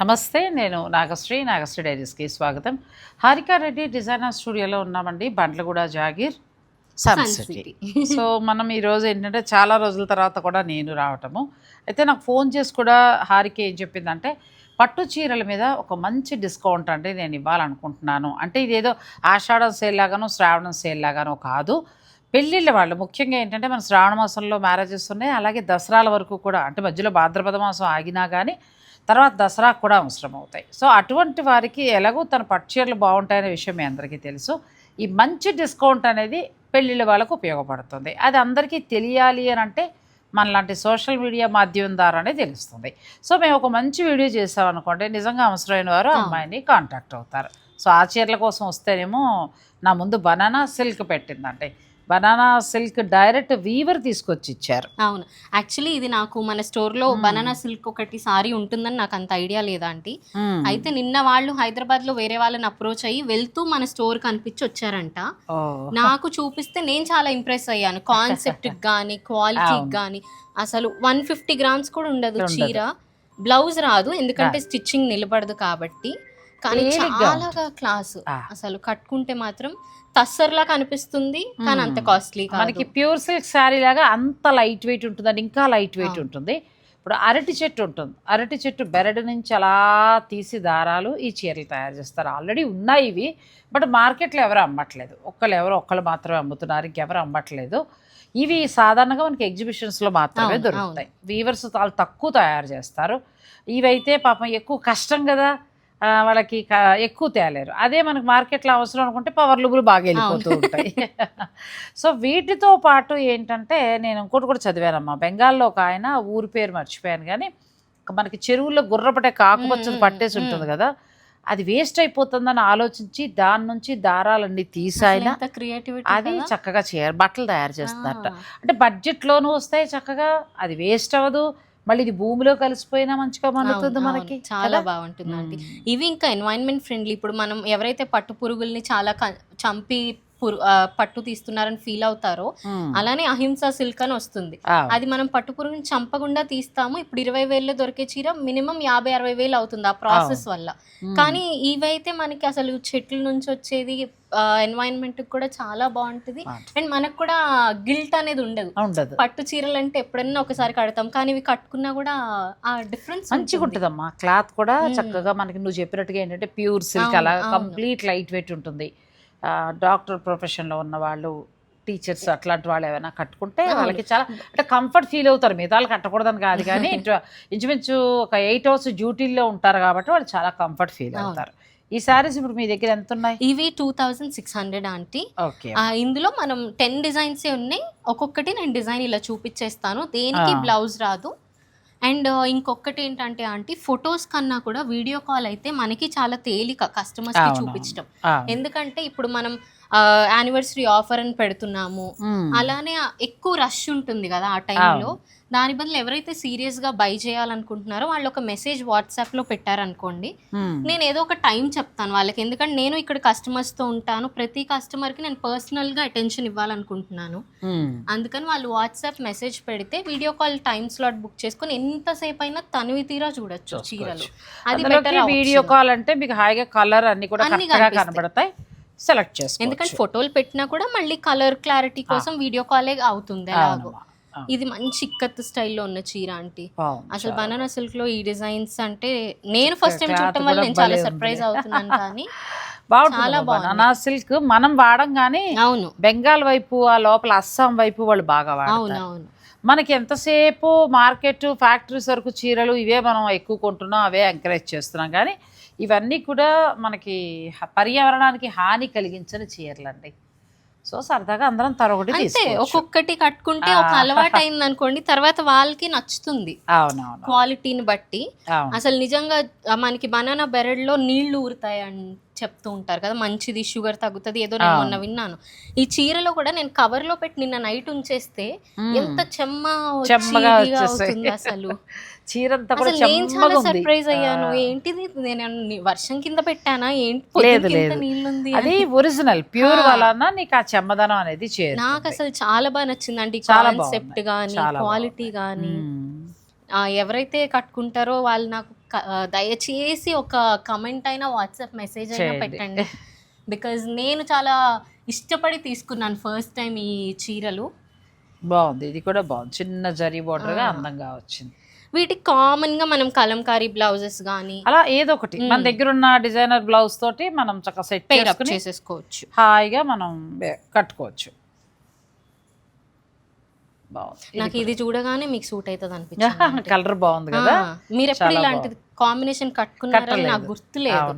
నమస్తే నేను నాగశ్రీ నాగశ్రీ డైరీస్కి స్వాగతం. హారికా రెడ్డి డిజైనర్ స్టూడియోలో ఉన్నామండి Bandlaguda Jagir sun city. So మనం ఈరోజు ఏంటంటే చాలా రోజుల తర్వాత కూడా నేను రావటము. అయితే నాకు ఫోన్ చేసి కూడా హారిక ఏం చెప్పిందంటే పట్టు చీరల మీద ఒక మంచి డిస్కౌంట్ అంటే నేను ఇవ్వాలనుకుంటున్నాను. అంటే ఇదేదో ఆషాఢం సేల్ లాగానో శ్రావణం సేల్ లాగానో కాదు. పెళ్ళిళ్ళ వాళ్ళు ముఖ్యంగా ఏంటంటే మన శ్రావణ మాసంలో మ్యారేజెస్ ఉన్నాయి. అలాగే దసరాల వరకు కూడా అంటే మధ్యలో భాద్రపద మాసం ఆగినా కానీ తర్వాత దసరా కూడా అవసరం అవుతాయి సో అటువంటి వారికి ఎలాగో తన పట్టు చీరలు బాగుంటాయనే విషయం మీ అందరికీ తెలుసు. ఈ మంచి డిస్కౌంట్ అనేది పెళ్ళిళ్ళ వాళ్ళకు ఉపయోగపడుతుంది. అది అందరికీ తెలియాలి అని అంటే మనలాంటి సోషల్ మీడియా మాధ్యమం ద్వారానే తెలుస్తుంది. సో మేము ఒక మంచి వీడియో చేసామనుకోండి నిజంగా అవసరమైన వారు అమ్మాయిని కాంటాక్ట్ అవుతారు. సో ఆ చీరల కోసం వస్తేనేమో నా ముందు బనానా సిల్క్ పెట్టిందండి. బనానా సిల్క్ డైరెక్ట్ వీవర్ తీసుకొచ్చి ఇచ్చారు. అవును. యాక్చువల్లీ ఇది నాకు మన స్టోర్లో బనానా సిల్క్ ఒకటి సారీ ఉంటుందని నాకు అంత ఐడియా లేదా ఆంటీ? అయితే నిన్న వాళ్ళు హైదరాబాద్లో వేరే వాళ్ళని అప్రోచ్ అయ్యి వెళ్తూ మన స్టోర్ కనిపించి వచ్చారంట. నాకు చూపిస్తే నేను చాలా ఇంప్రెస్ అయ్యాను. కాన్సెప్ట్ గానీ క్వాలిటీ గానీ. అసలు వన్ ఫిఫ్టీ గ్రామ్స్ కూడా ఉండదు. చీర. బ్లౌజ్ రాదు ఎందుకంటే స్టిచ్చింగ్ నిలబడదు కాబట్టి. కానీ చాలా క్లాస్. అసలు కట్టుకుంటే మాత్రం తస్సర్లా కనిపిస్తుంది కానీ అంత కాస్ట్లీ మనకి ప్యూర్ సిల్క్ శారీ లాగా అంత లైట్ వెయిట్ ఉంటుందండి ఇంకా లైట్ వెయిట్ ఉంటుంది. ఇప్పుడు అరటి చెట్టు ఉంటుంది. అరటి చెట్టు బెరడు నుంచి అలా తీసి దారాలు ఈ చీరలు తయారు చేస్తారు. ఆల్రెడీ ఉన్నాయి ఇవి బట్ మార్కెట్లో ఎవరు అమ్మట్లేదు. ఒక్కళ్ళు ఎవరు ఒక్కళ్ళు మాత్రమే అమ్ముతున్నారు ఇంకెవరు అమ్మట్లేదు. ఇవి సాధారణంగా మనకి ఎగ్జిబిషన్స్లో మాత్రమే దొరుకుతాయి. వీవర్స్ చాలా తక్కువ తయారు చేస్తారు. ఇవైతే పాపం ఎక్కువ కష్టం కదా. వాళ్ళకి ఎక్కువ తేలేరు. అదే మనకి మార్కెట్లో అవసరం అనుకుంటే పవర్ లుబులు బాగా వెళ్ళిపోతూ ఉంటాయి. సో వీటితో పాటు ఏంటంటే నేను ఇంకోటి కూడా చదివానమ్మా. బెంగాల్లో ఒక ఆయన ఊరి పేరు మర్చిపోయాను కానీ మనకి చెరువుల్లో గుర్రపటే కాకుపచ్చది మ్మ్, పట్టేసి ఉంటుంది కదా అది వేస్ట్ అయిపోతుందని ఆలోచించి దాని నుంచి దారాలన్నీ తీసాయినా క్రియేటివిటీ అది చక్కగా చేయరు బట్టలు తయారు చేస్తున్నట్ట అంటే బడ్జెట్లోనూ వస్తాయి చక్కగా అది వేస్ట్ అవ్వదు. మళ్ళీ ఇది భూమిలో కలిసిపోయినా మంచిగా మన్నుతుంది మనకి చాలా? బాగుంటుంది మ్మ్. ఇవి ఇంకా ఎన్వైరన్మెంట్ ఫ్రెండ్లీ ఇప్పుడు మనం ఎవరైతే పట్టు పురుగుల్ని చాలా చంపి పట్టు తీస్తున్నారని ఫీల్ అవుతారో. అలానే అహింస సిల్క్ అని వస్తుంది అది మనం పట్టు పురుగుని చంపకుండా తీస్తాము ఇప్పుడు ఇరవై వేలలో దొరికే చీర మినిమం యాభై అరవై వేలు అవుతుంది ఆ ప్రాసెస్ వల్ల. కానీ ఇవైతే మనకి అసలు చెట్ల నుంచి వచ్చేది ఎన్వైరన్మెంట్ కూడా చాలా బాగుంటుంది. అండ్ మనకు కూడా గిల్ట్ అనేది ఉండదు ఉండదు పట్టు చీరలు అంటే ఎప్పుడన్నా ఒకసారి కడతాం కానీ ఇవి కట్టుకున్నా కూడా ఆ డిఫరెన్స్ మంచిగా ఉంటుందమ్మా క్లాత్ కూడా. చక్కగా మనకి నువ్వు చెప్పినట్టుగా ఏంటంటే ప్యూర్ సిల్క్ అలా. కంప్లీట్ లైట్ వెయిట్ ఉంటుంది డాక్టర్ ప్రొఫెషన్లో ఉన్న వాళ్ళు టీచర్స్ అట్లాంటి వాళ్ళు ఏమైనా కట్టుకుంటే. వాళ్ళకి చాలా అంటే కంఫర్ట్ ఫీల్ అవుతారు మిగతా వాళ్ళు కట్టకూడదని కాదు కానీ ఇంచుమించు ఒక ఎయిట్ అవర్స్ డ్యూటీల్లో ఉంటారు కాబట్టి వాళ్ళు చాలా కంఫర్ట్ ఫీల్. అవుతారు ఈ సారీస్ ఇప్పుడు మీ దగ్గర ఎంత ఉన్నాయి ఇవి two thousand six hundred aunty ఇందులో మనం టెన్ డిజైన్స్ ఉన్నాయి ఒక్కొక్కటి నేను డిజైన్ ఇలా చూపించేస్తాను దేనికి. బ్లౌజ్ రాదు అండ్ ఇంకొకటి ఏంటంటే ఆంటీ ఫొటోస్ కన్నా కూడా వీడియో కాల్ అయితే మనకి చాలా తేలిక కస్టమర్స్కి. చూపించడం. ఎందుకంటే ఇప్పుడు మనం యానివర్సరీ ఆఫర్ అని పెడుతున్నాము. మ్మ్. అలానే ఎక్కువ రష్ ఉంటుంది కదా ఆ టైంలో దాని బదులు ఎవరైతే సీరియస్గా బై చేయాలనుకుంటున్నారో వాళ్ళు ఒక మెసేజ్ వాట్సాప్లో పెట్టారనుకోండి. మ్మ్. నేను ఏదో ఒక టైం చెప్తాను వాళ్ళకి. ఎందుకంటే నేను ఇక్కడ customers తో ఉంటాను. ప్రతి customer కి నేను personal గా అటెన్షన్ ఇవ్వాలనుకుంటున్నాను. మ్మ్. అందుకని వాళ్ళు వాట్సాప్ మెసేజ్ పెడితే video call time slot book చేసుకొని ఎంతసేపు అయినా తనివి తీరా చూడొచ్చు చీరలు. అది బెటర్ వీడియో కాల్ అంటే మీకు హాయిగా కలర్ అన్ని కూడా. కనబడతాయి. సెలెక్ట్ చేసుకోవచ్చు ఎందుకంటే ఫోటోలు పెట్టినా కూడా మళ్ళీ కలర్ క్లారిటీ కోసం వీడియో కాలే అవుతుంది ఎలాగో. ఇది మంచి ఇక్కత్ స్టైల్లో ఉన్న చీర బాగుంది. అసలు బనానా సిల్క్లో ఈ డిజైన్స్ అంటే నేను ఫస్ట్ టైం చూడటం వల్ల నేను చాలా. సర్ప్రైజ్ అవుతున్నాను కానీ చాలా. బనానా సిల్క్ మనం వాడం కానీ అవును బెంగాల్ వైపు ఆ లోపల అస్సాం వైపు వాళ్ళు బాగా అవును వాడతారు అవును మనకి ఎంతసేపు మార్కెట్ ఫ్యాక్టరీస్ వరకు చీరలు ఇవే మనం ఎక్కువ కొంటున్నాం అవే ఎంకరేజ్ చేస్తున్నాం కానీ ఇవన్నీ కూడా మనకి పర్యావరణానికి హాని కలిగించని చీరలు అండి సో సరదాగా అందరం తరొకటి ఒక్కొక్కటి కట్టుకుంటే ఒక. అలవాటు అయింది అనుకోండి తర్వాత వాళ్ళకి నచ్చుతుంది. అవునవును. క్వాలిటీని బట్టి. అసలు నిజంగా మనకి బనానా బెరడ్లో నీళ్ళు ఊరుతాయి చెప్తూ ఉంటారు కదా మంచిది షుగర్ తగ్గుతుంది ఏదో నేను. మొన్న విన్నాను ఈ చీరలో కూడా నేను కవర్లో పెట్టి నిన్న నైట్ ఉంచేస్తే. ఎంత చెమ్మ. అవుతుంది అసలు కూడా అసలు నేను చాలా సర్ప్రైజ్ అయ్యాను. ఏంటిది నేను వర్షం కింద పెట్టానా ఏంటి లేదు లేదు అది ఒరిజినల్ ప్యూర్. వలన నీకు ఆ చెమ్మదనం అనేది నాకు చేరుతుంది అసలు చాలా బాగా నచ్చింది అంటే చాలా కాన్సెప్ట్. కానీ క్వాలిటీ కానీ. ఎవరైతే కట్టుకుంటారో వాళ్ళు నాకు దయచేసి ఒక కమెంట్ అయినా వాట్సాప్ మెసేజ్ అయినా. పెట్టండి. బికాజ్ నేను చాలా ఇష్టపడి తీసుకున్నాను ఫస్ట్ టైం ఈ చీరలు. బాగుంది. ఇది కూడా బాగుంది. చిన్న జరీ border గా ఆ. అందంగా వచ్చింది. వీటికి కామన్గా మనం కలంకారీ బ్లౌజెస్ కానీ అలా ఏదో ఒకటి. మన. దగ్గర ఉన్న డిజైనర్ బ్లౌజ్ తోటి మనం చక్కగా సెట్ చేసేసుకోవచ్చు. హాయిగా మనం కట్టుకోవచ్చు. బాగుంది. నాకు ఇది చూడగానే మీకు సూట్ అవుతుంది అనిపించింది కలర్ బాగుంది కదా? మీరు ఎప్పుడు ఇలాంటిది కాంబినేషన్ కట్టుకున్నారని నాకు. గుర్తులేదు.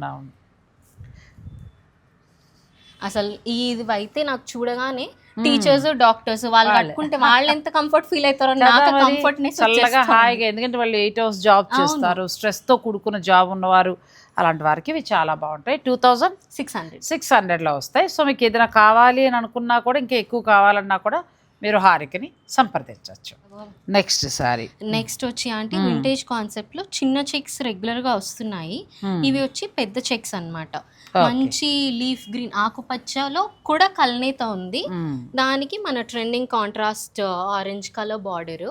అసలు ఇది అయితే నాకు చూడగానే టీచర్స్ డాక్టర్స్ వాళ్ళు. కట్టుకుంటే వాళ్ళు ఎంత కంఫర్ట్ ఫీల్ అవుతారో నాకు మరి? కంఫర్ట్నెస్ చల్లగా హాయిగా ఎందుకంటే వాళ్ళు ఎయిట్ అవర్స్ జాబ్ చేస్తారు. స్ట్రెస్తో కూడుకున్న జాబ్ ఉన్నవారు అలాంటి వారికి ఇవి చాలా బాగుంటాయి. Two thousand six hundred six హండ్రెడ్లో వస్తాయి. సో మీకు ఏదైనా కావాలి అని అనుకున్నా కూడా ఇంకా ఎక్కువ కావాలన్నా కూడా మీరు హారికని సంప్రదించవచ్చు. Next sorry. నెక్స్ట్ వచ్చి అంటే Hmm. వింటేజ్ కాన్సెప్ట్లో చిన్న చెక్స్ రెగ్యులర్గా వస్తున్నాయి. ఇవి వచ్చి పెద్ద చెక్స్ అన్నమాట. మంచి లీఫ్ గ్రీన్ ఆకుపచ్చలో కూడా కల్నేత ఉంది. దానికి మన trending contrast orange colour border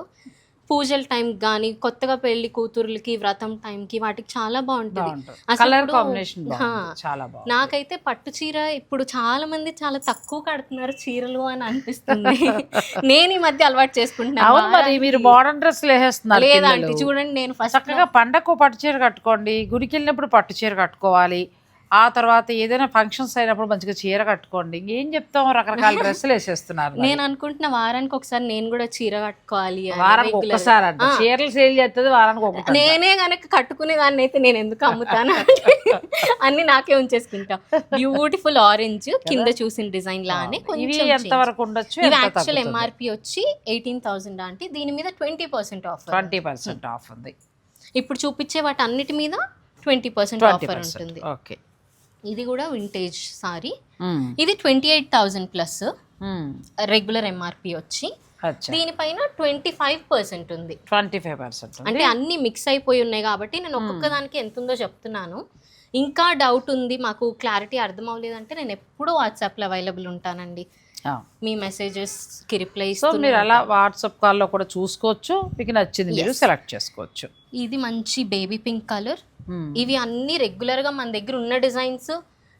పూజల టైం కానీ కొత్తగా పెళ్ళి కూతుర్లకి వ్రతం టైంకి వాటికి చాలా బాగుంటుంది. అసలు కాంబినేషన్. చాలా నాకైతే పట్టు చీర ఇప్పుడు చాలా మంది చాలా తక్కువ కడుతున్నారు చీరలు అని అనిపిస్తుంది. నేను ఈ మధ్య అలవాటు చేసుకుంటున్నాను మరి మీరు మోడర్న్ డ్రెస్లు వేసేస్తున్నారు లేదా పిల్లలు. ఆంటీ చూడండి నేను ఫస్ట్ చక్కగా పండగకు పట్టు చీర కట్టుకోండి గుడికి వెళ్ళినప్పుడు పట్టు చీర కట్టుకోవాలి ఆ తర్వాత ఏదైనా ఫంక్షన్స్ అయినప్పుడు మంచిగా చీర కట్టుకోండి. ఏం చెప్తాం? రకరకాల డ్రెస్సులు వేసేస్తున్నారు. నేను అనుకుంటున్న వారానికి ఒకసారి నేను కూడా చీర కట్టుకోవాలి అని వారానికి. ఒక్కసారి అంట. చీరలు సేల్ చేస్తుంది వారానికి ఒకటి నేనే గనక కట్టుకునే దాన్ని అయితే నేను ఎందుకు అమ్ముతాను అన్ని నాకే ఉంచేసుకుంటా. బ్యూటిఫుల్ ఆరెంజ్ కింద చూసిన డిజైన్ లానే ఇవి కొంచెం ఎంత వరకు ఉండొచ్చు? యాక్చువల్ ఎంఆర్పి వచ్చి ఎయిటీన్ థౌసండ్ అంటే దీని మీద twenty percent offer twenty percent off ఉంది. ఇప్పుడు చూపించే వాటి అన్నిటి మీద ట్వంటీ పర్సెంట్ ఆఫర్ ఉంటుంది. ఓకే ఇది కూడా వింటేజ్ సారీ ఇది twenty eight thousand plus regular MRP వచ్చి. దీనిపైన ట్వంటీ ఫైవ్ పర్సెంట్ ఉంది. ట్వంటీ ఫైవ్ పర్సెంట్ అంటే అన్ని మిక్స్ అయిపోయి ఉన్నాయి కాబట్టి నేను ఒక్కొక్క దానికి ఎంత ఉందో చెప్తున్నాను. ఇంకా డౌట్ ఉంది మాకు క్లారిటీ అర్థం అవ్వలేదంటే నేను ఎప్పుడూ వాట్సాప్లో అవైలబుల్ ఉంటానండి. మీ మెసేజెస్కి రిప్లై సో మీరు అలా వాట్సాప్ కాల్లో కూడా చూసుకోవచ్చు మీకు నచ్చింది మీరు సెలెక్ట్ చేసుకోవచ్చు. ఇది మంచి బేబీ పింక్ కలర్ Hmm. ఇవి అన్ని రెగ్యులర్గా మన దగ్గర ఉన్న డిజైన్స్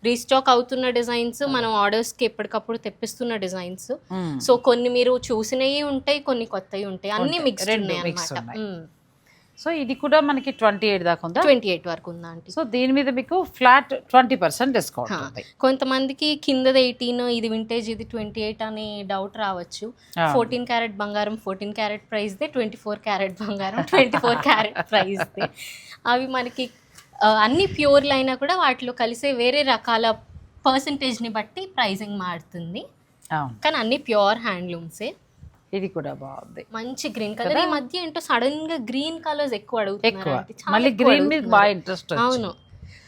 రీస్టాక్ అవుతున్న డిజైన్స్ మనం ఆర్డర్స్కి ఎప్పటికప్పుడు తెప్పిస్తున్న డిజైన్స్ Hmm. సో కొన్ని మీరు చూసినవి ఉంటాయి కొన్ని కొత్తవి ఉంటాయి. అన్ని. మిక్స్ ఉన్నాయి అనమాట. సో ఇది కూడా మనకి ట్వంటీ ఎయిట్ దాకా ఉందా? ట్వంటీ ఎయిట్ వరకు ఉందా ఆంటీ? సో దీని మీద మీకు ఫ్లాట్ ట్వంటీ పర్సెంట్ డిస్కౌంట్ కొంతమందికి కిందది ఎయిటీన్ ఇది వింటేజ్ ఇది ట్వంటీ ఎయిట్ అనే డౌట్ రావచ్చు. ఫోర్టీన్ క్యారెట్ బంగారం ఫోర్టీన్ క్యారెట్ ప్రైస్ దే ట్వంటీ ఫోర్ క్యారెట్ బంగారం ట్వంటీ ఫోర్ క్యారెట్ ప్రైస్ దే. అవి మనకి అన్ని ప్యూర్లు అయినా కూడా వాటిలో కలిసే వేరే రకాల పర్సంటేజ్ని బట్టి ప్రైజింగ్ మారుతుంది. కానీ అన్ని ప్యూర్ హ్యాండ్లూమ్సే ఇది కూడా బాగుంది. మంచి గ్రీన్ కలర్. ఈ మధ్య ఏంటో సడన్గా గ్రీన్ కలర్స్ ఎక్కువ అడుగుతున్నారు మళ్ళీ గ్రీన్ మీద. బాగా ఇంట్రెస్ట్ అవును.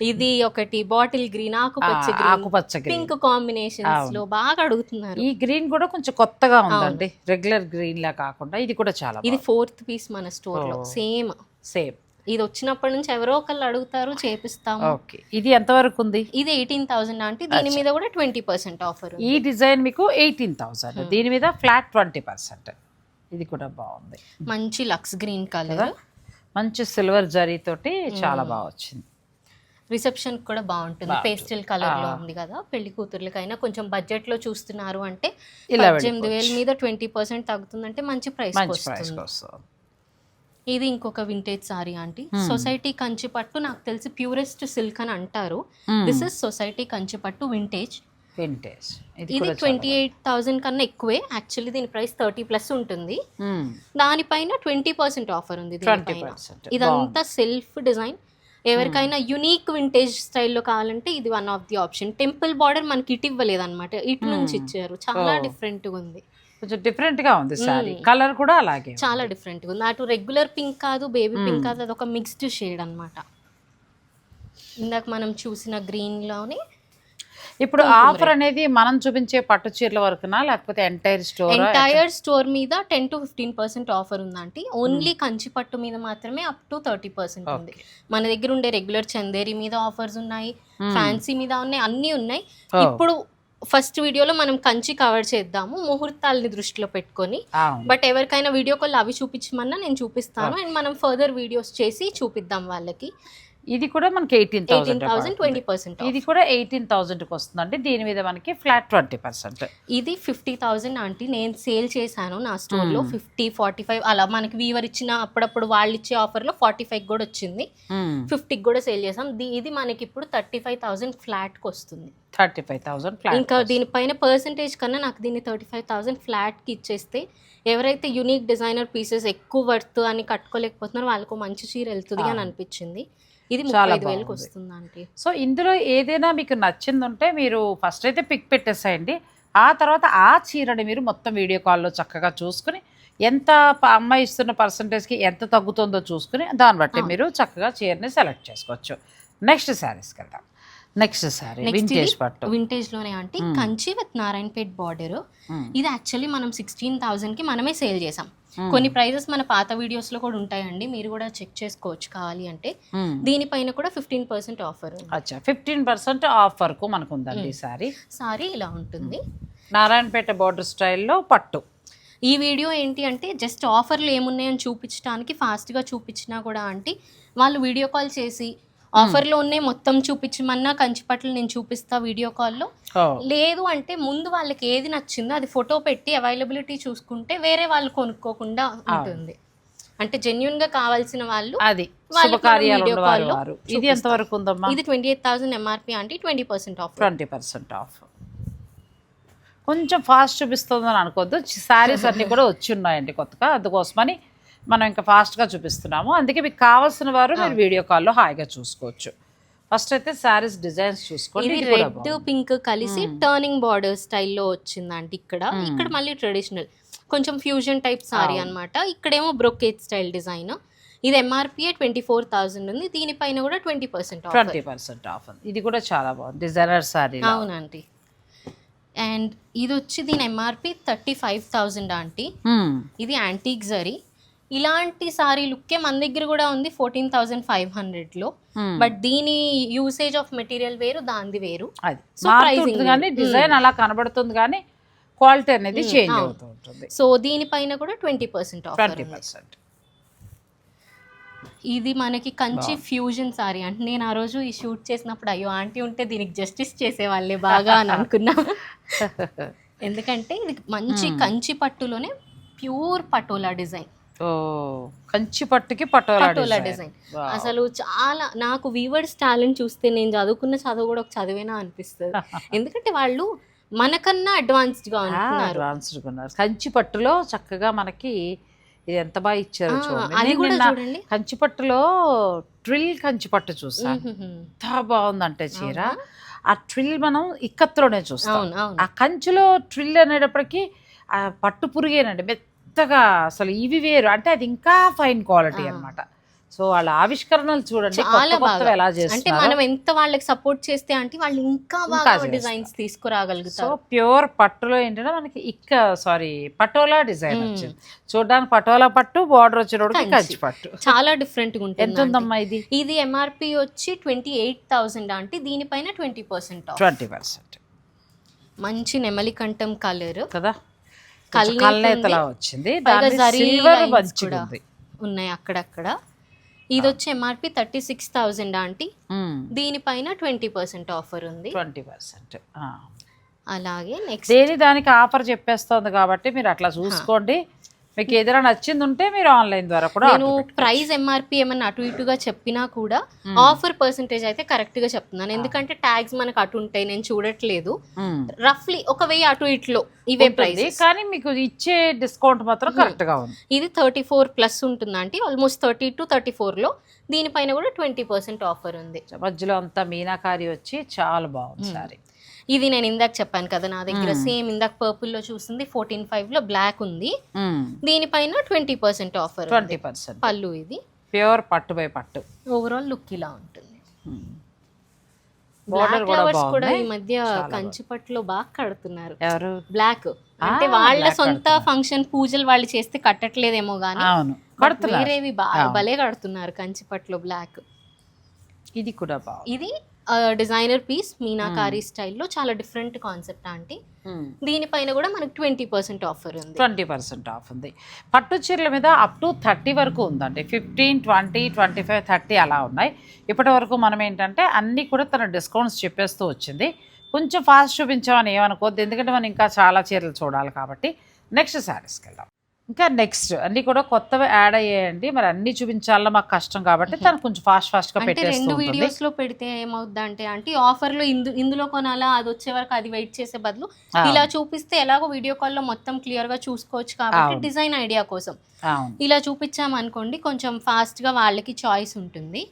ఇది ఒకటి బాటిల్ గ్రీన్ ఆకుపచ్చ ఆకుపచ్చ పింక్ కాంబినేషన్స్లో బాగా అడుగుతున్నారు. ఈ గ్రీన్ కూడా కొంచెం కొత్తగా ఉందండి. రెగ్యులర్ గ్రీన్ లా కాకుండా ఇది కూడా చాలా ఇది ఫోర్త్ పీస్ మన స్టోర్లో. సేమ్. సేమ్. ఇది వచ్చినప్పటి నుంచి ఎవరో ఒకళ్ళు అడుగుతారు చేపిస్తాము. ఓకే. ఇది ఎంతవరకు ఉంది? ఇది ఎయిటీన్ థౌసండ్ అంటే దీని మీద కూడా ట్వంటీ పర్సెంట్ ఆఫర్ ఈ డిజైన్ మీకు ఎయిటీన్ థౌసండ్. దీని మీద ఫ్లాట్ ట్వంటీ పర్సెంట్. ఇది కూడా బాగుంది. మంచి లక్స్ గ్రీన్ కలర్. మంచి సిల్వర్ జరీ తోటి చాలా బాగా వచ్చింది. రిసెప్షన్ కూడా బాగుంటుంది. పేస్టల్ కలర్లో. ఉంది కదా పెళ్ళి కూతుర్లకైనా కొంచెం బడ్జెట్లో చూస్తున్నారు అంటే పద్దెనిమిది వేల. మీద ట్వంటీ పర్సెంట్ తగ్గుతుందంటే మంచి ప్రైస్ మంచి ప్రైస్ వస్తుంది వస్తుంది. ఇది ఇంకొక vintage sari aunty. Society Kanchi పట్టు నాకు తెలిసి ప్యూరెస్ట్ సిల్క్ అని అంటారు. దిస్ ఇస్ సొసైటీ కంచి పట్టు వింటేజ్ వింటేజ్ ఇది ట్వంటీ ఎయిట్ థౌసండ్ కన్నా ఎక్కువే. యాక్చువల్లీ దీని ప్రైస్ థర్టీ ప్లస్ ఉంటుంది. Hmm. దానిపైన ట్వంటీ పర్సెంట్ ఆఫర్ ఉంది ఇదంతా సెల్ఫ్ డిజైన్ ఎవరికైనా యునీక్ వింటేజ్ స్టైల్లో కావాలంటే ఇది one of the option temple border మనకి ఇటు ఇవ్వలేదు అనమాట ఇటు నుంచి Hmm. ఇచ్చారు. చాలా Oh. డిఫరెంట్గా ఉంది. కొంచెం డిఫరెంట్గా ఉంది సారీ. కలర్ కూడా అలాగే. చాలా డిఫరెంట్గా ఉంది. అటు రెగ్యులర్ పింక్ కాదు బేబీ పింక్. కాదు అదొక మిక్స్డ్ షేడ్ అన్నమాట. ఇందాక మనం చూసిన గ్రీన్లోనే ఇప్పుడు ఆఫర్ అనేది మనం చూపించే పట్టు చీరల వరకునా లేకపోతే ఎంటైర్ స్టోర్ ఎంటైర్ స్టోర్ మీద ten to fifteen percent offer ఉందంటే ఓన్లీ కంచి పట్టు మీద మాత్రమే అప్ టు థర్టీ పర్సెంట్ ఉంది. మన దగ్గర ఉండే రెగ్యులర్ చందేరి మీద ఆఫర్స్ ఉన్నాయి ఫ్యాన్సీ మీద ఉన్నాయి అన్నీ ఉన్నాయి. Oh. ఇప్పుడు ఫస్ట్ వీడియోలో మనం కంచి కవర్ చేద్దాము ముహూర్తాలని దృష్టిలో పెట్టుకొని. బట్ ఎవరికైనా వీడియో కాల్ అవి చూపించమన్నా నేను చూపిస్తాను. అండ్ మనం ఫర్దర్ వీడియోస్ చేసి చూపిద్దాం వాళ్ళకి. ఇది కూడా మనకి eighteen eighteen thousand twenty percent ఇది కూడా ఎయిటీన్ థౌసండ్కి వస్తుందండి. దీని మీద మనకి ఫ్లాట్ ట్వంటీ పర్సెంట్ ఇది ఫిఫ్టీ థౌసండ్ ఆంటీ నేను సేల్ చేశాను నా స్టోర్లో ఫిఫ్టీ ఫార్టీ ఫైవ్ అలా మనకి వీవర్ ఇచ్చిన అప్పుడప్పుడు వాళ్ళు ఇచ్చే ఆఫర్లో ఫార్టీ ఫైవ్ కూడా వచ్చింది. ఫిఫ్టీకి కూడా సేల్ చేసాం ఇది మనకి ఇప్పుడు థర్టీ ఫైవ్ థౌసండ్ ఫ్లాట్కి వస్తుంది. థర్టీ ఫైవ్ థౌసండ్ ఫ్లాట్ ఇంకా దీనిపైన పర్సంటేజ్ కన్నా నాకు దీన్ని థర్టీ ఫైవ్ థౌసండ్ ఫ్లాట్కి ఇచ్చేస్తే ఎవరైతే యునిక్ డిజైనర్ పీసెస్ ఎక్కువ వర్త్ అని కట్టుకోలేకపోతున్నారో వాళ్ళకు మంచి చీర వెళ్తుంది అని అనిపించింది. ఇది చాలా వేలకు. వస్తుంది ఆంటీ. సో ఇందులో ఏదైనా మీకు నచ్చింది ఉంటే మీరు ఫస్ట్ అయితే పిక్ పెట్టేసేయండి. ఆ తర్వాత ఆ చీరని మీరు మొత్తం వీడియో కాల్లో చక్కగా చూసుకుని ఎంత అమ్మాయి ఇస్తున్న పర్సంటేజ్కి ఎంత తగ్గుతుందో చూసుకుని దాన్ని బట్టి మీరు చక్కగా చీరని సెలెక్ట్ చేసుకోవచ్చు. నెక్స్ట్ శారీస్కి వెళ్దాం నెక్స్ట్ నెక్స్ట్ వింటేజ్ పట్టు. వింటేజ్లోనే అంటే Kanchi with Narayanpet border Hmm. ఇది యాక్చువల్లీ మనం సిక్స్టీన్ థౌసండ్కి మనమే సేల్ చేసాం. కొన్ని ప్రైజెస్ మన పాత వీడియోస్లో కూడా ఉంటాయండి. మీరు కూడా చెక్ చేసుకోవచ్చు కావాలి అంటే. మ్మ్. దీనిపైన కూడా ఫిఫ్టీన్ పర్సెంట్ ఆఫర్ అచ్చా. ఫిఫ్టీన్ పర్సెంట్ ఆఫ్ వరకు మనకు ఉందండి ఈ శారీ సారీ ఇలా ఉంటుంది. నారాయణపేట బార్డర్ స్టైల్లో పట్టు. ఈ వీడియో ఏంటి అంటే జస్ట్ ఆఫర్లు ఏమున్నాయని చూపించడానికి ఫాస్ట్గా చూపించినా కూడా అంటే వాళ్ళు వీడియో కాల్ చేసి ఆఫర్లో ఉన్నాయి మొత్తం చూపించమన్నా కంచిపట్లు నేను చూపిస్తా వీడియో కాల్లో. లేదు అంటే ముందు వాళ్ళకి ఏది నచ్చిందో అది ఫోటో పెట్టి అవైలబిలిటీ చూసుకుంటే వేరే వాళ్ళు కొనుక్కోకుండా ఉంటుంది. అంటే జెన్యున్గా కావాల్సిన వాళ్ళు అది. ఇది ఎంతవరకు ఉందమ్మా? ఇది ట్వంటీ ఎయిట్ థౌసండ్ ఎంఆర్పి అంటే twenty percent offer twenty percent off. కొంచెం ఫాస్ట్ చూపిస్తుందని అనుకోవద్దు. శారీస్ అన్నీ కూడా వచ్చి ఉన్నాయండి కొత్తగా. అందుకోసమని మనం ఇంకా ఫాస్ట్గా చూపిస్తున్నాము. అందుకే మీకు కావాల్సిన వారు మీరు వీడియో కాల్లో హాయిగా చూసుకోవచ్చు. ఫస్ట్ అయితే శారీస్ డిజైన్స్ చూసుకోండి. ఇది రెడ్. పింక్ కలిసి టర్నింగ్ బార్డర్ స్టైల్లో వచ్చిందంటే ఇక్కడ. ఇక్కడ మళ్ళీ ట్రెడిషనల్ కొంచెం ఫ్యూజన్ టైప్ సారీ అన్నమాట. ఇక్కడేమో బ్రొకేట్ స్టైల్ డిజైన్ ఇది ఎంఆర్పి ట్వంటీ ఫోర్ థౌసండ్ ఉంది. దీనిపైన కూడా twenty percent twenty percent off ఇది కూడా చాలా బాగుంది. డిజైనర్ శారీ అవునండి. అండ్ ఇది వచ్చి దీని MRP thirty five thousand aunty ఇది యాంటీక్ జరీ ఇలాంటి సారీ లుక్కే మన దగ్గర కూడా ఉంది ఫోర్టీన్ థౌజండ్ ఫైవ్ హండ్రెడ్లో. బట్ దీని యూసేజ్ ఆఫ్ మెటీరియల్ వేరు దాంది వేరు. అది. కానీ డిజైన్ అలా కనబడుతుంది కానీ క్వాలిటీ అనేది చేంజ్ అవుతూ ఉంటుంది. సో దీనిపైన కూడా ట్వంటీ పర్సెంట్ ట్వంటీ పర్సెంట్. ఇది మనకి కంచి ఫ్యూజన్ సారీ. అంటే నేను ఆ రోజు ఈ షూట్ చేసినప్పుడు అయ్యో ఆంటీ ఉంటే దీనికి జస్టిస్ చేసేవాళ్ళే బాగా అని అనుకున్నా ఎందుకంటే ఇది మంచి కంచి పట్టులోనే ప్యూర్ పటోలా డిజైన్. కంచి పట్టుకి పటోలా డిజైన్ అసలు చాలా నాకు వీవర్స్ టాలెంట్ చూస్తే నేను చదువుకున్న చదువు కూడా ఒక చదివేనా అనిపిస్తుంది. ఎందుకంటే వాళ్ళు మనకన్నా అడ్వాన్స్డ్గా అడ్వాన్స్డ్ ఉన్నారు. కంచి పట్టులో చక్కగా మనకి ఇది ఎంత బాగా ఇచ్చారో చూడండి. కంచి పట్టులో ట్రిల్ కంచి పట్టు మ్మ్. ఎంత బాగుందంటే చీర. ఆ ట్రిల్ మనం ఇక్కత్లోనే చూస్తాం. ఆ కంచిలో ట్రిల్ అనేటప్పటికి ఆ పట్టు పురిగేనండి. మెత్తగా అసలు ఇవి వేరు. అంటే అది ఇంకా ఫైన్ క్వాలిటీ అన్నమాట. సో వాళ్ళ ఆవిష్కరణలు చూడండి చాలా బాగా. ఎలా అంటే మనం ఎంత వాళ్ళకి సపోర్ట్ చేస్తే అంటే వాళ్ళు ఇంకా బాగా. Designs so తీసుకురాగలుగుతారు. ప్యూర్ పట్టులో ఏంటంటే మనకి ఇక్క సారీ పటోలా డిజైన్ వచ్చింది. చూడడానికి పటోలా పట్టు బార్డర్ వచ్చినప్పుడు కంచి. పట్టు. చాలా డిఫరెంట్గా ఉంటుంది ఎంత ఉందమ్మా ఇది? ఇది ఎంఆర్పి వచ్చి ట్వంటీ ఎయిట్ థౌసండ్ అంటే దీనిపైన ట్వంటీ పర్సెంట్ ట్వంటీ పర్సెంట్. మంచి నెమలి కంఠం కలర్ కదా? కల్నేతలా వచ్చింది. సిల్వర్ ఉన్నాయి అక్కడక్కడ. ఇది వచ్చి MRP thirty six thousand aunty. దీనిపైన ట్వంటీ పర్సెంట్ ఆఫర్ ఉంది. ట్వంటీ పర్సెంట్ అలాగే నెక్స్ట్ దేని దానికి ఆఫర్ చెప్పేస్తోంది కాబట్టి మీరు అట్లా చూసుకోండి. మీకు ఏదైనా నచ్చింది ఉంటే మీరు ఆన్లైన్ ద్వారా కూడా నేను. ప్రైస్ ఎంఆర్పి ఏమన్నా అటు ఇటుగా చెప్పినా కూడా ఆఫర్ పర్సంటేజ్ అయితే కరెక్ట్గా చెప్తున్నాను ఎందుకంటే ట్యాగ్స్ మనకు అటు ఉంటాయి నేను చూడట్లేదు. రఫ్లీ ఒక వెయ్యి అటు ఇట్లో ఇవే ప్రైస్ కానీ మీకు ఇచ్చే డిస్కౌంట్ మాత్రం కరెక్ట్గా ఉంది. ఇది థర్టీ ఫోర్ ప్లస్ ఉంటుంది అంటే ఆల్మోస్ట్ థర్టీ టు థర్టీ లో దీనిపైన కూడా ట్వంటీ పర్సెంట్ ఆఫర్ ఉంది. మధ్యలో అంతా మీనాకారి వచ్చి చాలా బాగుంది సారీ. ఇది నేను ఇందాక చెప్పాను కదా నా దగ్గర సేమ్ ఇందాక పర్పుల్లో చూసింది ఫోర్టీన్ ఫైవ్లో బ్లాక్ ఉంది. దీనిపైన twenty percent offer twenty percent పళ్ళు ఇది. ప్యూర్ పట్టు బై పట్టు. ఓవరాల్ లుక్ ఇలా ఉంటుంది. బ్లాక్ కూడా. ఈ మధ్య కంచిపట్లో బాగా కడుతున్నారు. ఎవరు? బ్లాక్ అంటే వాళ్ళ సొంత ఫంక్షన్ పూజలు వాళ్ళు చేస్తే కట్టట్లేదేమో గానీ వేరేవి బాగా భలే కడుతున్నారు కంచిపట్లో బ్లాక్ ఇది కూడా ఇది డిజైనర్ పీస్ మీనాకారి స్టైల్లో చాలా డిఫరెంట్ కాన్సెప్ట్ ఆంటీ. దీనిపైన కూడా మనకి ట్వంటీ పర్సెంట్ ఆఫర్ ఉంది. ట్వంటీ పర్సెంట్ ఆఫ్ ఉంది. పట్టు చీరల మీద అప్ టు థర్టీ వరకు ఉందండి. Fifteen twenty twenty five thirty అలా ఉన్నాయి. ఇప్పటి వరకు మనం ఏంటంటే అన్నీ కూడా తన డిస్కౌంట్స్ చెప్పేస్తూ వచ్చింది. కొంచెం ఫాస్ట్ చూపించామని ఏమనుకోవద్దు. ఎందుకంటే మనం ఇంకా చాలా చీరలు చూడాలి కాబట్టి నెక్స్ట్ శారీస్కి వెళ్దాం. ఇంకా నెక్స్ట్ అన్నీ కూడా కొత్తవి యాడ్ అయ్యాయండి. మరి అన్నీ చూపించాలన్నా మాకు కష్టం కాబట్టి తను కొంచెం ఫాస్ట్ ఫాస్ట్గా అంటే పెట్టేస్తూ రెండు వీడియోస్లో పెడితే ఏమవుద్ది అంటే అంటే ఆఫర్లో ఇందు ఇందులో కొనాలా అది వచ్చే వరకు అది వెయిట్ చేసే బదులు ఇలా చూపిస్తే ఎలాగో వీడియో కాల్లో మొత్తం క్లియర్గా చూసుకోవచ్చు కాబట్టి. డిజైన్ ఐడియా కోసం. ఇలా చూపించాం అనుకోండి కొంచెం ఫాస్ట్గా వాళ్ళకి చాయిస్ ఉంటుంది.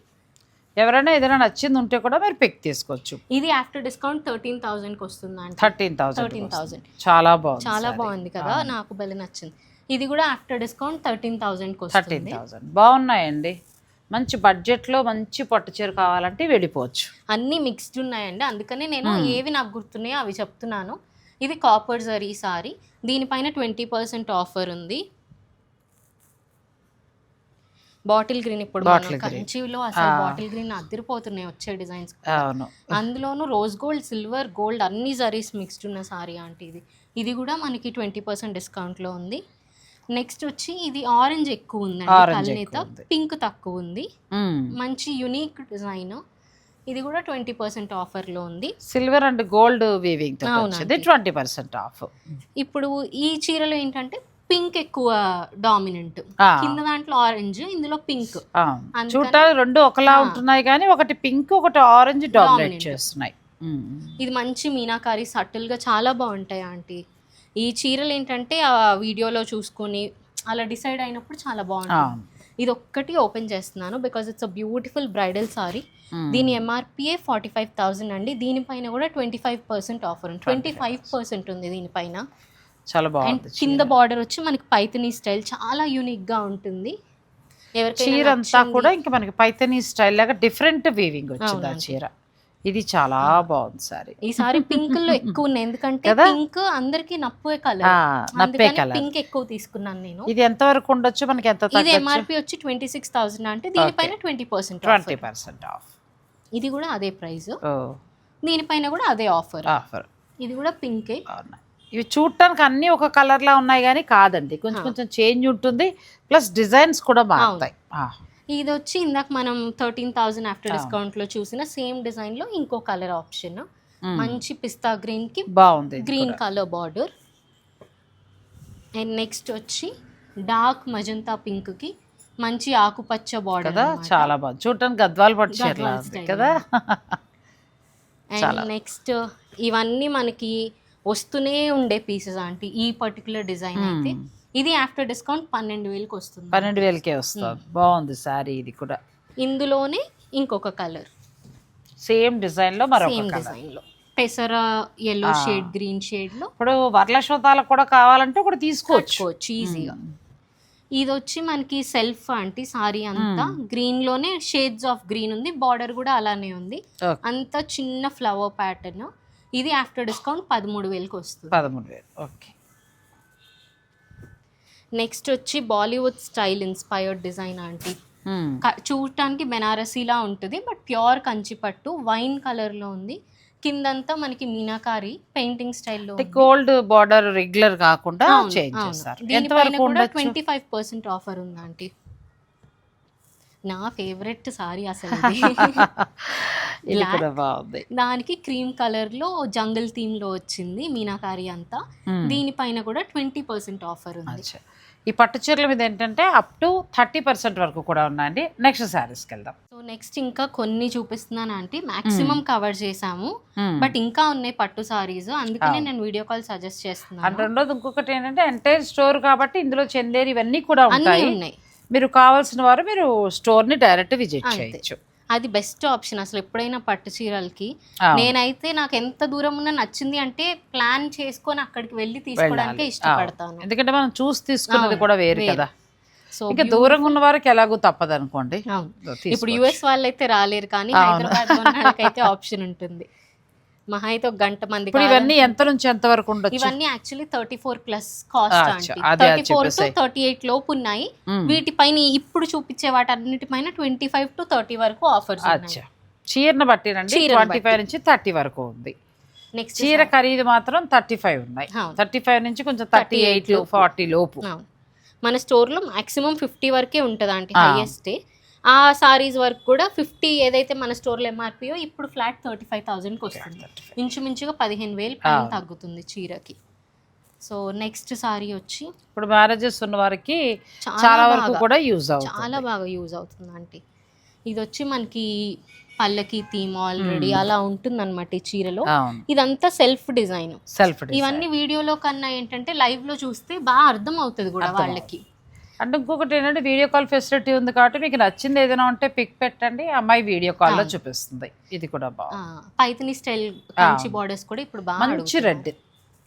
ఎవరైనా ఏదైనా నచ్చింది ఉంటే కూడా మీరు పిక్ తీసుకోవచ్చు. ఇది ఆఫ్టర్ డిస్కౌంట్ థర్టీన్ థౌసండ్కి వస్తుంది థర్టీన్ థౌసండ్ థర్టీన్ థౌసండ్ చాలా బాగుంది చాలా. బాగుంది కదా. నాకు భలే నచ్చింది. ఇది కూడా ఆఫ్టర్ డిస్కౌంట్ థర్టీన్ థౌసండ్కి థర్టీన్ వస్తుంది థౌసండ్ బాగున్నాయండి. మంచి బడ్జెట్లో మంచి పట్టు చీర కావాలంటే వెళ్ళిపోవచ్చు. అన్ని మిక్స్డ్ ఉన్నాయండి. అందుకనే నేను Hmm. ఏవి నాకు గుర్తున్నాయో అవి చెప్తున్నాను. ఇది కాపర్ జరీ సారీ దీనిపైన ట్వంటీ పర్సెంట్ ఆఫర్ ఉంది. బాటిల్ గ్రీన్ ఇప్పుడు Bottle మనం green. కంచిలో అసలు Ah. బాటిల్ గ్రీన్ అదిరిపోతున్నాయి వచ్చే డిజైన్స్ అవును. అందులోను రోజ్ గోల్డ్ సిల్వర్ గోల్డ్ అన్ని జరీస్ మిక్స్డ్ ఉన్న సారీ అంటే ఇది. ఇది కూడా మనకి ట్వంటీ పర్సెంట్ డిస్కౌంట్లో ఉంది. నెక్స్ట్ వచ్చి ఇది ఆరెంజ్ ఎక్కువ ఉందండి Orange కల్నేత ఉంది. పింక్ తక్కువ ఉంది. మంచి యునిక్ డిజైన్ ఇది కూడా ట్వంటీ పర్సెంట్ ఆఫర్లో ఉంది. Silver and gold weaving twenty percent off ఇప్పుడు ఈ చీరలో ఏంటంటే పింక్ ఎక్కువ డామినెంట్ కింద దాంట్లో ఆరెంజ్ ఇందులో పింక్ చూడటానికి రెండు ఒకలా. ఉంటున్నాయి కానీ ఒకటి పింక్ ఒకటి ఆరెంజ్ డామినేట్. చేస్తున్నాయి. ఇది మంచి మీనాకారి సటిల్గా చాలా బాగుంటాయి ఆంటీ. ఈ చీరలు ఏంటంటే ఆ వీడియోలో చూసుకొని అలా డిసైడ్ అయినప్పుడు చాలా బాగుంటుంది. ఇది ఒక్కటి ఓపెన్ చేస్తున్నాను because it's a beautiful bridal sari. దీని ఎంఆర్పిఏ ఫార్టీ ఫైవ్ థౌసండ్ అండి. దీనిపైన కూడా ట్వంటీ ఫైవ్ పర్సెంట్ ఆఫర్ ఉంది. ట్వంటీ ఫైవ్ పర్సెంట్ ఉంది దీనిపైన. చాలా బాగుంది కింద బార్డర్ వచ్చి మనకి పైతనీ స్టైల్ చాలా యూనిక్గా ఉంటుంది చీర అంతా కూడా ఇంకా మనకి పైతనీ స్టైల్ లాగా డిఫరెంట్ వీవింగ్ వచ్చింది ఆ. చీర. ఇది చాలా బాగుంది సారీ. ఈసారి పింక్లో ఎక్కువ ఉన్నాయి. ఎందుకంటే? పింక్ అందరికి నప్పే కలర్. నప్పే కలర్. పింక్ ఎక్కువ తీసుకున్నాను నేను. ఇది ఎంత వరకు ఉండొచ్చు? మనకి ఎంత ఇది ఎంఆర్పి వచ్చి ట్వంటీ సిక్స్ థౌసండ్ అంటే దీనిపైన twenty percent twenty percent off ఇది కూడా అదే ప్రైస్. ఓ. దీనిపైన కూడా అదే ఆఫర్ ఆఫర్ ఇది కూడా పింకే. ఇవి చూడటానికి అన్నీ ఒక కలర్ లా ఉన్నాయి కానీ కాదండి. కొంచెం. కొంచెం చేంజ్ ఉంటుంది. ప్లస్ డిజైన్స్ కూడా మారుతాయి. ఆ, ఇది వచ్చి ఇందాక మనం థర్టీన్ థౌసండ్ ఆఫ్టర్. డిస్కౌంట్లో చూసిన సేమ్ డిజైన్లో ఇంకో కలర్ ఆప్షన్. మంచి పిస్తా గ్రీన్కి బాగుంది green. Colour border and next వచ్చి డార్క్ మజంతా పింక్కి మంచి ఆకుపచ్చ బార్డర్ కదా చాలా బాగుంది చూడటానికి గద్వాలు పట్టు కదా అండ్. నెక్స్ట్ ఇవన్నీ మనకి వస్తూనే ఉండే పీసెస్ అంటే ఈ పర్టికులర్ డిజైన్ అయితే. ఇది ఆఫ్టర్ డిస్కౌంట్ పన్నెండు వేలకు వస్తుంది. పన్నెండు వేలకే వస్తుంది. బాగుంది సారీ ఇది కూడా. ఇందులోనే ఇంకొక కలర్ సేమ్ డిజైన్లో మరొక సేమ్ కలర్ డిజైన్లో. పెసర ఎల్లో. షేడ్ గ్రీన్ షేడ్లో. ఇప్పుడు వరలక్ష్మతాలకు కూడా కావాలంటే ఒకటి తీసుకోవచ్చు. ఈజీగా. ఇది వచ్చి మనకి సెల్ఫ్ అంటే సారీ అంతా గ్రీన్లోనే షేడ్స్ ఆఫ్ గ్రీన్ ఉంది బార్డర్ కూడా అలానే ఉంది. అంతా చిన్న ఫ్లవర్ ప్యాటర్న్ ఇది ఆఫ్టర్ డిస్కౌంట్ పదమూడు వేలకు వస్తుంది. పదమూడు వేలు. ఓకే నెక్స్ట్ వచ్చి Bollywood style inspired design aunty. క- చూడటానికి బెనారసీలా ఉంటుంది బట్ ప్యూర్ కంచి పట్టు వైన్ కలర్లో ఉంది. కిందంతా మనకి మీనాకారి పెయింటింగ్ స్టైల్లో గోల్డ్ బార్డర్ రెగ్యులర్ కాకుండా ట్వంటీ ఫైవ్ పర్సెంట్ ఆఫర్ ఉంది ఆంటీ. నా ఫేవరెట్ సారీ అసలు దానికి క్రీమ్ కలర్లో జంగల్ థీమ్లో వచ్చింది మీనాకారి అంతా. మ్మ్. దీనిపైన కూడా ట్వంటీ పర్సెంట్ ఆఫర్ ఉంది. ఈ పట్టు చీరల మీద ఏంటంటే అప్ టు థర్టీ పర్సెంట్ వరకు కూడా ఉన్నాయండి. నెక్స్ట్ శారీస్కి వెళ్దాం. సో నెక్స్ట్ ఇంకా కొన్ని చూపిస్తున్నాను అంటే మాక్సిమం కవర్ చేసాము బట్ ఇంకా ఉన్నాయి పట్టు సారీస్ అందుకనే అవును. నేను వీడియో కాల్ సజెస్ట్ చేస్తున్నాను. రెండోది ఇంకొకటి ఏంటంటే ఎంటైర్ స్టోర్ కాబట్టి ఇందులో చందేరి ఇవన్నీ కూడా ఉంటాయి. ఉన్నాయి. మీరు కావాల్సిన వారు మీరు స్టోర్ని డైరెక్ట్ విజిట్. చేయొచ్చు. అది బెస్ట్ ఆప్షన్ అసలు ఎప్పుడైనా పట్టు చీరలకి. నేనైతే నాకు ఎంత దూరం ఉన్నా నచ్చింది అంటే ప్లాన్ చేసుకొని అక్కడికి వెళ్ళి తీసుకోవడానికే. ఇష్టపడతాను ఎందుకంటే మనం చూసి తీసుకున్నది కూడా వేరు. కదా సో ఇంకా దూరంగా ఉన్న వారికి ఎలాగో తప్పదు అనుకోండి. ఇప్పుడు యుఎస్ వాళ్ళైతే రాలేరు కానీ. హైదరాబాద్ వాళ్ళకైతే ఆప్షన్ ఉంటుంది మహా అయితే ఒక గంట మంది ఇవన్నీ ఎంత నుంచి ఎంత వరకు ఉండొచ్చు ఇవన్నీ actually thirty four plus cost thirty four to. Thirty eight లోపు ఉన్నాయి. వీటిపైన ఇప్పుడు చూపించే వాటన్నిటిపైన ట్వంటీ ఫైవ్ టు థర్టీ వరకు ఆఫర్స్ చీరను బట్టినండి ట్వంటీ ఫైవ్ నుంచి థర్టీ వరకు ఉంది నెక్స్ట్ చీర ఖరీదు మాత్రం థర్టీ ఫైవ్ ఉన్నాయి. థర్టీ ఫైవ్ నుంచి కొంచెం థర్టీ 38 ఎయిట్. ఫార్టీ లోపు. మన స్టోర్లో మాక్సిమం ఫిఫ్టీ వరకే ఉంటుంది అంటే. హైయెస్ట్ ఆ సారీస్ వరకు కూడా ఫిఫ్టీ ఏదైతే మన స్టోర్లో ఎంఆర్పియో ఇప్పుడు ఫ్లాట్ థర్టీ ఫైవ్ థౌజండ్కి వస్తుంది. ఇంచుమించుగా పదిహేను వేలు. తగ్గుతుంది చీరకి. సో నెక్స్ట్ సారీ వచ్చి ఇప్పుడు మ్యారేజెస్ ఉన్న వారికి చాలా వరకు బాగా- కూడా యూజ్ అవుతుంది. చాలా బాగా యూజ్ అవుతుంది అంటే ఇది వచ్చి మనకి పల్లకి థీమ్ ఆల్రెడీ Hmm. అలా ఉంటుంది అనమాట ఈ చీరలో. ఇదంతా సెల్ఫ్ డిజైన్ సెల్ఫ్ ఇవన్నీ వీడియోలో కన్నా ఏంటంటే లైవ్లో చూస్తే బాగా అర్థం అవుతుంది కూడా వాళ్ళకి. అంటే ఇంకొకటి ఏంటంటే వీడియో కాల్ ఫెసిలిటీ ఉంది కాబట్టి మీకు నచ్చింది ఏదైనా ఉంటే పిక్ పెట్టండి అమ్మాయి వీడియో కాల్లో అవును. చూపిస్తుంది ఇది కూడా బాగుంది పైతని స్టైల్ కంచి బార్డర్స్ కూడా ఇప్పుడు బాగా మంచి. రెడ్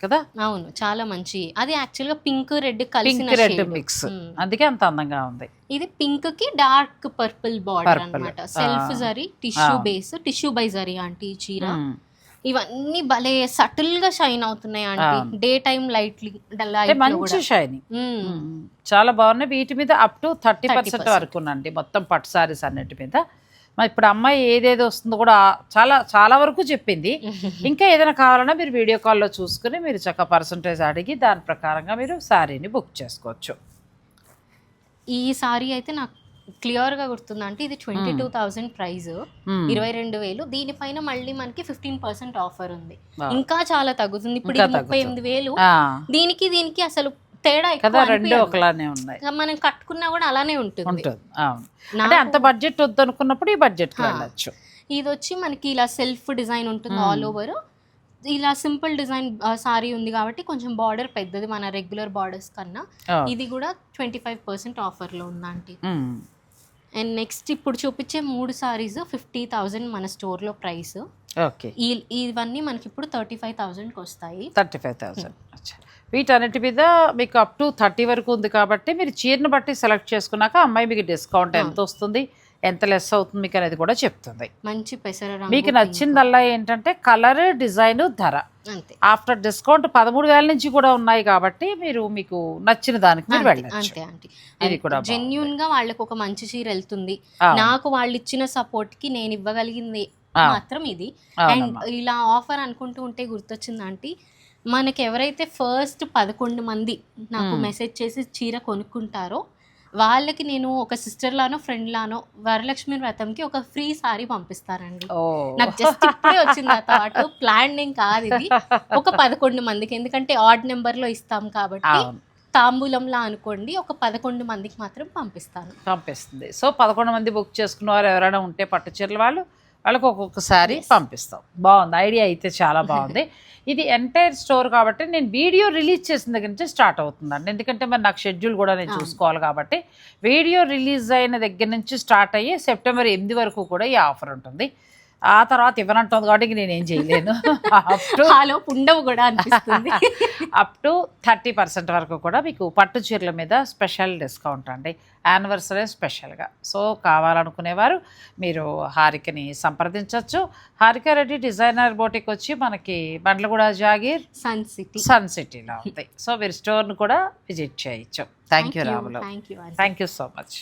కదా అవును చాలా మంచి అది యాక్చువల్గా పింక్ రెడ్ కలిసిన పింక్ రెడ్. మిక్స్. అందుకే అంత అందంగా ఉంది ఇది పింక్కి డార్క్ పర్పుల్ బార్డర్. అన్నమాట self. Zari tissue. Base tissue by zari aunty చీర. ఇవన్నీ భలే సటిల్గా షైన్ అవుతున్నాయి ఆంటీ. డే టైం లైట్ అంటే లైట్ మంచి షైనింగ్. చాలా బాగున్నాయి. వీటి మీద అప్ టు థర్టీ పర్సెంట్ 30% వరకు ఉందండి మొత్తం పట్టు సారీస్ అన్నిటి మీద. మరి ఇప్పుడు అమ్మాయి ఏదేది వస్తుందో కూడా చాలా చాలా వరకు చెప్పింది. ఇంకా ఏదైనా కావాలన్నా మీరు వీడియో కాల్లో చూసుకుని మీరు చక్క పర్సంటేజ్ అడిగి దాని ప్రకారంగా మీరు శారీని బుక్ చేసుకోవచ్చు. ఈ సారీ అయితే నాకు క్లియర్గా గుర్తుంది అంటే ఇది twenty two thousand price. Hmm. ఇరవై రెండు వేలు. దీనిపైన మళ్ళీ మనకి ఫిఫ్టీన్ పర్సెంట్ ఆఫర్ ఉంది. ఇంకా చాలా తగ్గుతుంది. ఇప్పుడు ఇది ముప్పై. ఎనిమిది వేలు. దీనికి దీనికి అసలు తేడా కదా రెండు. ఒకలానే ఉన్నాయి. మనం కట్టుకున్నా కూడా అలానే ఉంటుంది. అంటే అంత బడ్జెట్ వద్దు అనుకున్నప్పుడు ఈ బడ్జెట్. వెళ్ళచ్చు. ఇది వచ్చి మనకి ఇలా సెల్ఫ్ డిజైన్ ఉంటుంది Hmm. All over. ఇలా సింపుల్ డిజైన్ సారీ ఉంది కాబట్టి కొంచెం బార్డర్ పెద్దది మన రెగ్యులర్ బార్డర్స్ కన్నా. ఇది కూడా ట్వంటీ ఫైవ్ పర్సెంట్ ఆఫర్లో ఉందంటే అండ్ నెక్స్ట్ ఇప్పుడు చూపించే మూడు సారీస్ ఫిఫ్టీ థౌజండ్ మన స్టోర్లో ప్రైస్. ఓకే. ఈ ఇవన్నీ మనకి ఇప్పుడు థర్టీ ఫైవ్ థౌజండ్కి వస్తాయి. Thirty five thousand. వీటన్నిటి మీద మీకు అప్ టు థర్టీ వరకు ఉంది కాబట్టి మీరు చీరను బట్టి సెలెక్ట్ చేసుకున్నాక అమ్మాయి మీకు డిస్కౌంట్ ఎంత వస్తుంది ఎంత లెస్ అవుతుంది మీకు అనేది కూడా చెప్తుంది మంచి మీకు. నచ్చిందల్లా ఏంటంటే కలర్ డిజైన్ ధర అంతే ఆఫ్టర్ డిస్కౌంట్ పదమూడు వేల నుంచి కూడా ఉన్నాయి కాబట్టి మీరు మీకు నచ్చిన దానికి మీరు వెళ్ళచ్చు ఇది కూడా. జెన్యున్గా వాళ్ళకి ఒక మంచి చీర వెళ్తుంది. నాకు వాళ్ళు ఇచ్చిన సపోర్ట్కి నేను ఇవ్వగలిగింది. మాత్రం ఇది అండ్. ఇలా ఆఫర్ అనుకుంటూ ఉంటే గుర్తొచ్చింది ఆంటీ మనకి ఎవరైతే ఫస్ట్ పదకొండు మంది నాకు. మెసేజ్ చేసి చీర కొనుక్కుంటారో వాళ్ళకి నేను ఒక సిస్టర్ లానో ఫ్రెండ్ లానో వరలక్ష్మి వ్రతంకి ఒక ఫ్రీ సారీ పంపిస్తారండి. నాకు జస్ట్ ఇప్పుడే వచ్చింది ఆ థాట్ ప్లాన్ ఏం కాదు ఇది. ఒక పదకొండు మందికి. ఎందుకంటే ఆడ్ నెంబర్లో ఇస్తాం కాబట్టి తాంబూలంలా అనుకోండి ఒక పదకొండు మందికి మాత్రం పంపిస్తాను. పంపిస్తుంది. సో పదకొండు మంది బుక్ చేసుకున్న వారు ఎవరైనా ఉంటే పట్టు చీరల వాళ్ళు వాళ్ళకి ఒక్కొక్కసారి పంపిస్తాం. బాగుంది. ఐడియా అయితే చాలా బాగుంది. ఇది ఎంటైర్ స్టోర్ కాబట్టి నేను వీడియో రిలీజ్ చేసిన దగ్గర నుంచి స్టార్ట్ అవుతుందండి. ఎందుకంటే మరి నాకు షెడ్యూల్ కూడా నేను. చూసుకోవాలి కాబట్టి వీడియో రిలీజ్ అయిన దగ్గర నుంచి స్టార్ట్ అయ్యి సెప్టెంబర్ ఎనిమిది వరకు కూడా ఈ ఆఫర్ ఉంటుంది. ఆ తర్వాత ఇవ్వనంటుంది కాబట్టి నేనేం చేయలేను. అప్ టు హాలో ఉండవు కూడా అనిపిస్తుంది. అప్ టు థర్టీ పర్సెంట్ వరకు కూడా మీకు పట్టు చీరల మీద స్పెషల్ డిస్కౌంట్ అండి. యానివర్సరీ స్పెషల్గా సో కావాలనుకునేవారు మీరు హారికని సంప్రదించవచ్చు హారిక రెడ్డి డిజైనర్ బోటికి వచ్చి మనకి Bandlaguda Jagir Sun City Sun సిటీలో ఉంది. సో మీరు స్టోర్ను కూడా విజిట్ చేయొచ్చు. Thank you Ramulu. Thank you thank you so much